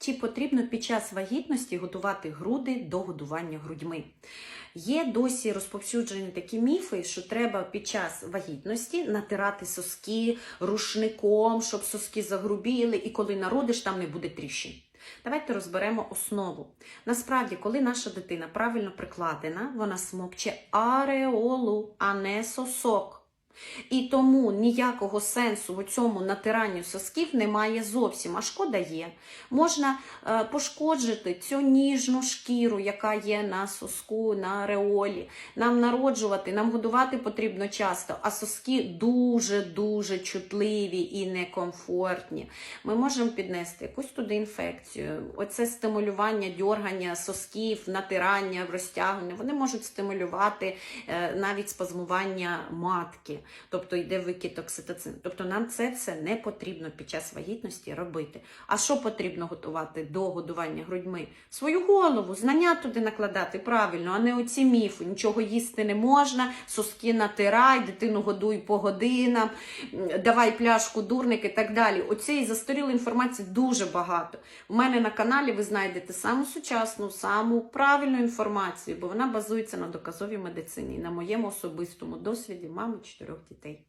Чи потрібно під час вагітності готувати груди до годування грудьми? Є досі розповсюджені такі міфи, що треба під час вагітності натирати соски рушником, щоб соски загрубіли, і коли народиш, там не буде тріщин. Давайте розберемо основу. Насправді, коли наша дитина правильно прикладена, вона смокче ареолу, а не сосок. І тому ніякого сенсу у цьому натиранню сосків немає зовсім, а шкода є. Можна е, пошкоджити цю ніжну шкіру, яка є на соску, на ареолі. Нам народжувати, нам годувати потрібно часто, а соски дуже-дуже чутливі і некомфортні. Ми можемо піднести якусь туди інфекцію. Оце стимулювання, дьоргання сосків, натирання, розтягування. Вони можуть стимулювати е, навіть спазмування матки, тобто йде викид окситоцину. Тобто нам це все не потрібно під час вагітності робити. А що потрібно готувати до годування грудьми? Свою голову, знання туди накладати правильно, а не оці міфи. Нічого їсти не можна, соски натирай, дитину годуй по годинам, давай пляшку дурник і так далі. Оцієї застарілої інформації дуже багато. У мене на каналі ви знайдете саму сучасну, саму правильну інформацію, бо вона базується на доказовій медицині на моєму особистому досвіді мами чотирьох дітей.